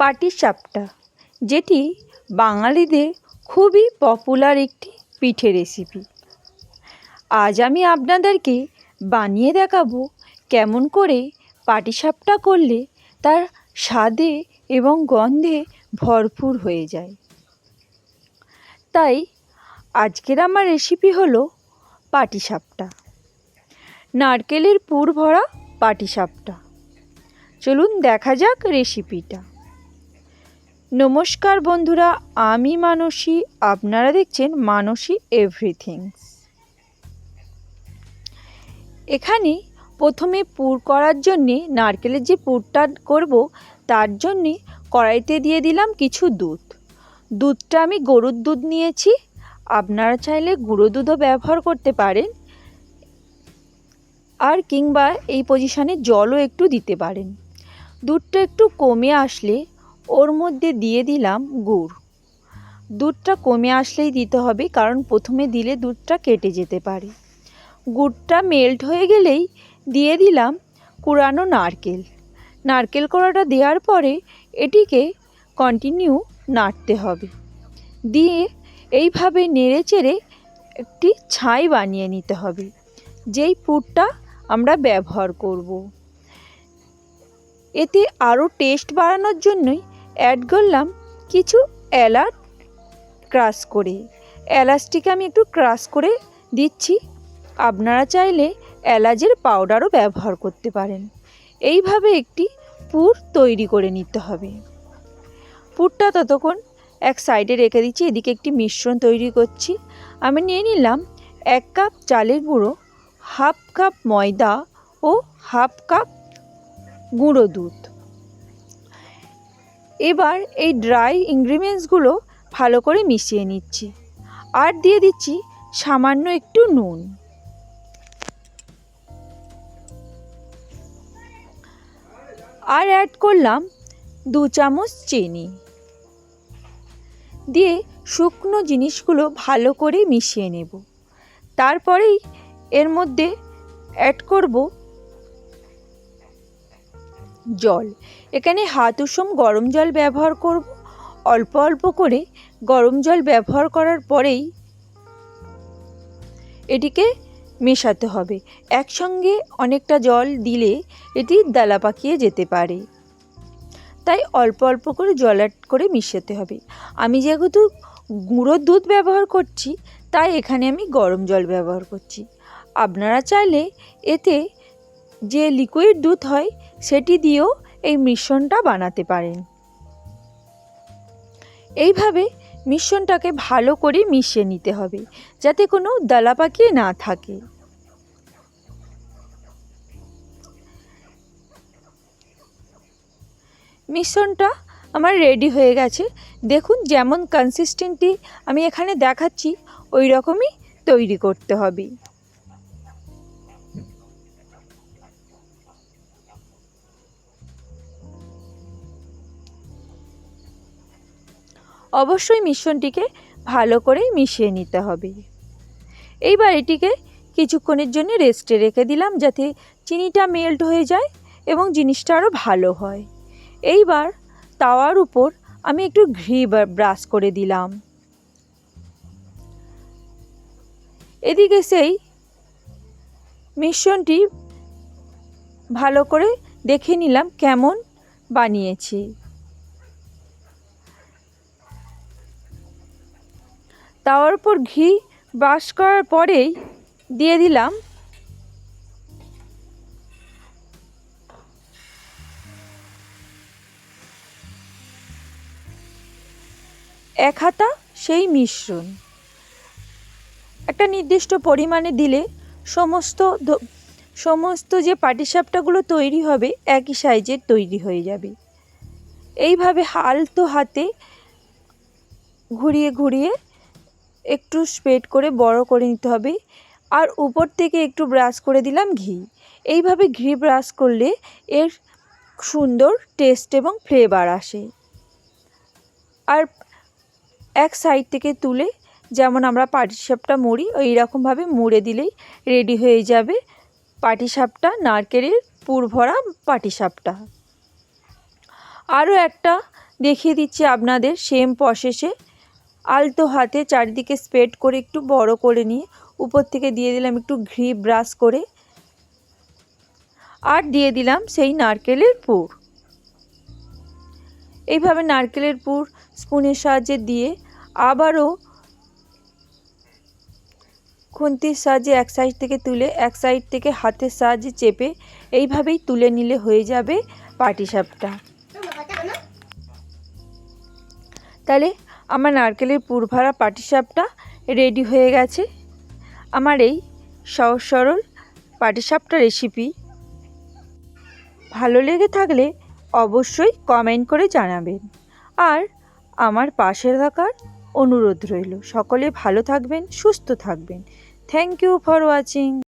পাটিসাপটা, যেটি বাঙালিদের খুবই পপুলার একটি পিঠে রেসিপি আজ আমি আপনাদেরকে বানিয়ে দেখাবো কেমন করে পাটিসাপটা করলে তার স্বাদে এবং গন্ধে ভরপুর হয়ে যায়। তাই আজকের আমার রেসিপি হলো পাটিসাপটা। নারকেলের পুর ভরা পাটিসাপটা। চলুন দেখা যাক রেসিপিটা নমস্কার বন্ধুরা, আমি মানসী। আপনারা দেখছেন মানসী এভরিথিংস এখানে প্রথমে পুর করার জন্যে নারকেলের যে পুরটা করব, তার জন্যে কড়াইতে দিয়ে দিলাম কিছু দুধ। দুধটা আমি গরুর দুধ নিয়েছি। আপনারা চাইলে গুঁড়ো দুধও ব্যবহার করতে পারেন। আর কিংবা এই পজিশানে জলও একটু দিতে পারেন। দুধটা একটু কমে আসলে ওর মধ্যে দিয়ে দিলাম গুড়। দুধটা কমে আসলেই দিতে হবে, কারণ প্রথমে দিলে দুধটা কেটে যেতে পারে। গুড়টা মেল্ট হয়ে গেলেই দিয়ে দিলাম কুড়ানো নারকেল। নারকেল কড়াটা দেওয়ার পরে এটিকে কন্টিনিউ নাড়তে হবে। দিয়ে এইভাবে নেড়ে চেড়ে একটি ছাই বানিয়ে নিতে হবে, যেই পুরটা আমরা ব্যবহার করব। এতে আরও টেস্ট বাড়ানোর জন্যই অ্যাড করলাম কিছু এলাচ ক্রাশ করে। এলাচটিকে আমি একটু ক্রাশ করে দিচ্ছি। আপনারা চাইলে এলাচের পাউডারও ব্যবহার করতে পারেন। এইভাবে একটি পুর তৈরি করে নিতে হবে। পুরটা ততক্ষণ এক সাইডে রেখে দিচ্ছি, এদিকে একটি মিশ্রণ তৈরি করছি। আমি নিয়ে নিলাম এক কাপ চালের গুঁড়ো হাফ কাপ ময়দা ও হাফ কাপ গুঁড়ো দুধ। এবার এই ড্রাই ইনগ্রিডিয়েন্টসগুলো ভালো করে মিশিয়ে নিচ্ছি। আর দিয়ে দিচ্ছি সামান্য একটু নুন। আর অ্যাড করলাম দু চামচ চিনি। দিয়ে শুকনো জিনিসগুলো ভালো করে মিশিয়ে নেব। তারপরেই এর মধ্যে অ্যাড করব জল। এখানে হাত উষম গরম জল ব্যবহার করব। অল্প অল্প করে গরম জল ব্যবহার করার পরেই এটিকে মেশাতে হবে। একসঙ্গে অনেকটা জল দিলে এটি দালা পাকিয়ে যেতে পারে। তাই অল্প অল্প করে জল অ্যাড করে মিশাতে হবে। আমি যেহেতু গুঁড়োর দুধ ব্যবহার করছি, তাই এখানে আমি গরম জল ব্যবহার করছি। আপনারা চাইলে এতে যে লিকুইড দুধ হয় সেটি দিয়েও এই মিশ্রণটা বানাতে পারেন। এইভাবে মিশ্রণটাকে ভালো করে মিশিয়ে নিতে হবে, যাতে কোনো দালা পাকিয়ে না থাকে। মিশ্রণটা আমার রেডি হয়ে গেছে। দেখুন যেমন কনসিস্টেন্টি আমি এখানে দেখাচ্ছি ওই রকমই তৈরি করতে হবে। অবশ্যই মিশ্রণটিকে ভালো করে মিশিয়ে নিতে হবে। এইবার এটিকে কিছুক্ষণের জন্য রেস্টে রেখে দিলাম যাতে চিনিটা মেল্ট হয়ে যায় এবং জিনিসটা আরও ভালো হয়। এইবার তাওয়ার উপর আমি একটু ঘি ব্রাশ করে দিলাম। এদিকে সেই মিশ্রণটি ভালো করে দেখে নিলাম কেমন বানিয়েছি। তাওয়ার উপর ঘি ব্রাশ করার পরেই দিয়ে দিলাম। এক হাতা সেই মিশ্রণ। একটা নির্দিষ্ট পরিমাণে দিলে সমস্ত সমস্ত যে পাটিসাপটাগুলো তৈরি হবে একই সাইজের তৈরি হয়ে যাবে। এইভাবে হালতো হাতে ঘুরিয়ে ঘুরিয়ে একটু স্প্রেড করে বড় করে নিতে হবে। আর উপর থেকে একটু ব্রাশ করে দিলাম ঘি। এইভাবে ঘি ব্রাশ করলে এর সুন্দর টেস্ট এবং ফ্লেভার আসে। আর এক সাইড থেকে তুলে যেমন আমরা পাটিসাপটা মুড়ি ওই রকমভাবে মুড়ে দিলেই রেডি হয়ে যাবে পাটিসাপটা নারকেলের পুর ভরা পাটিসাপটা আরও একটা দেখিয়ে দিচ্ছি আপনাদের সেম প্রসেসে আলতো হাতে চারিদিকে স্প্রেড করে একটু বড় করে নিয়ে উপর থেকে দিয়ে দিলাম একটু ঘি ব্রাশ করে। আর দিয়ে দিলাম সেই নারকেলের পুর। এইভাবে নারকেলের পুর স্পুনের সাহায্যে দিয়ে আবারও খুন্তির সাহায্যে এক সাইড থেকে তুলে এক সাইড থেকে হাতের সাহায্যে চেপে এইভাবেই তুলে নিলে হয়ে যাবে পাটিসাপটা। তাহলে আমার নারকেলের পুর ভরা পাটিসাপটা রেডি হয়ে গেছে। আমার এই সহজ সরল পাটিসাপটা রেসিপি ভালো লেগে থাকলে অবশ্যই কমেন্ট করে জানাবেন। আর আমার পাশে থাকার অনুরোধ রইল। সকলে ভালো থাকবেন, সুস্থ থাকবেন। Thank you for watching